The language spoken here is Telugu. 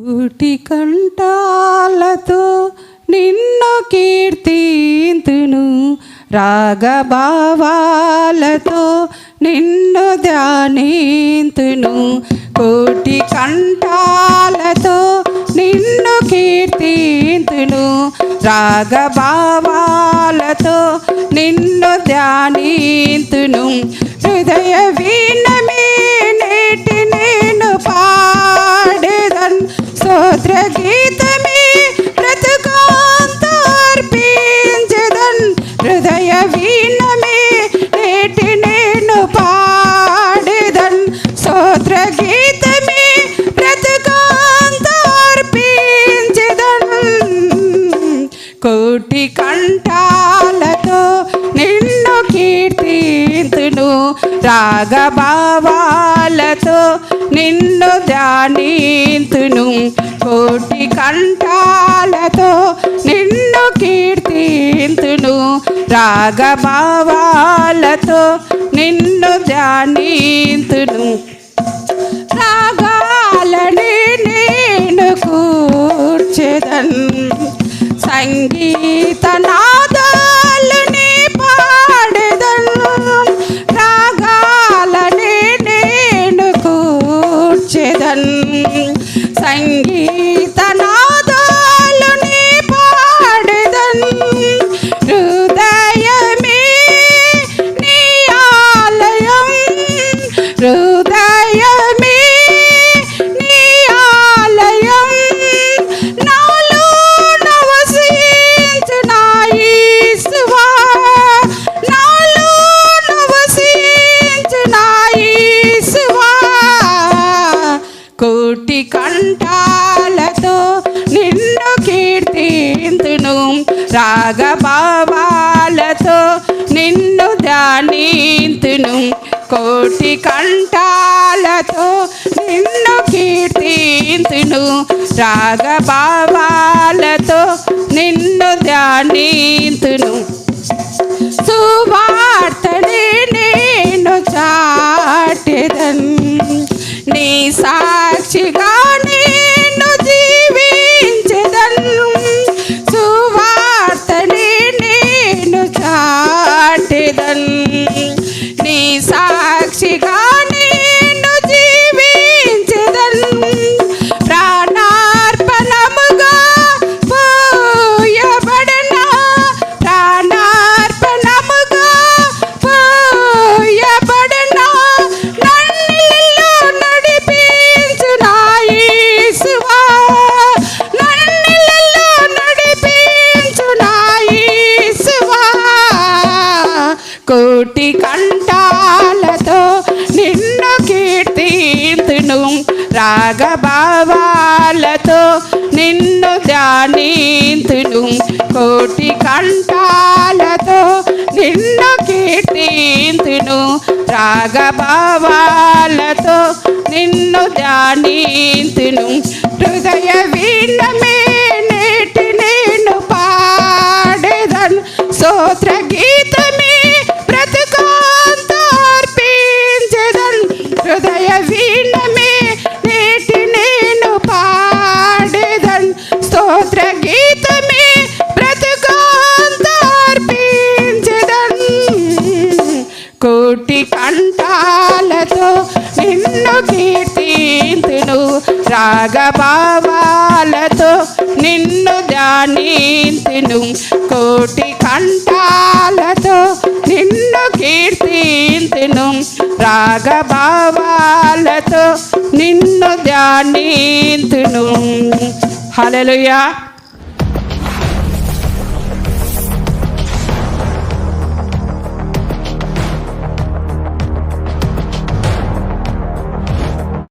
కోటి కంఠాలతో నిన్ను కీర్తింతును. రాగభావాలతో నిన్ను ధ్యానింతును. కోటి కంఠాలతో నిన్ను కీర్తింతును. రాగభావాలతో నిన్ను ధ్యానింతును. హృదయ వీణమే నేటి నేను పా గీతమే బ్రతుకాంతర్పించదన్ హృదయ వీణమే నేటి నేను పాడేదన్ స్తోత్ర గీతమే బ్రతుకాంతర్పించదన్ కోటి కంఠాలతో నిన్ను కీర్తింతును రాగభావాలతో నిన్ను ధ్యానింతును. కోటి కంఠాలతో నిన్ను కీర్తింతును. రాగభావాలతో నిన్ను ధ్యానింతును. రాగాలని నేను కూర్చెదన్. సంగీత కంఠాలతో నిన్ను కీర్తింతును. రాగభావాలతో నిన్ను ధ్యానింతును. కోటి కంఠాలతో నిన్ను కీర్తింతును. రాగభావాలతో నిన్ను ధ్యానింతును. సువార్తని నేను చా కోటి కంఠాలతో నిన్ను కీర్తిను రాగభావాలతో నిన్ను ధ్యానింతును. కోటి కంఠాలతో నిన్ను కీర్తిను రాగభావాలతో నిన్ను ధ్యానింతును. హృదయ వీణమే రాగభావాలతో నిన్ను ధ్యానింతును కోటి కంఠాలతో నిన్ను కీర్తింతును రాగభావాలతో నిన్ను ధ్యానింతును హలలుయా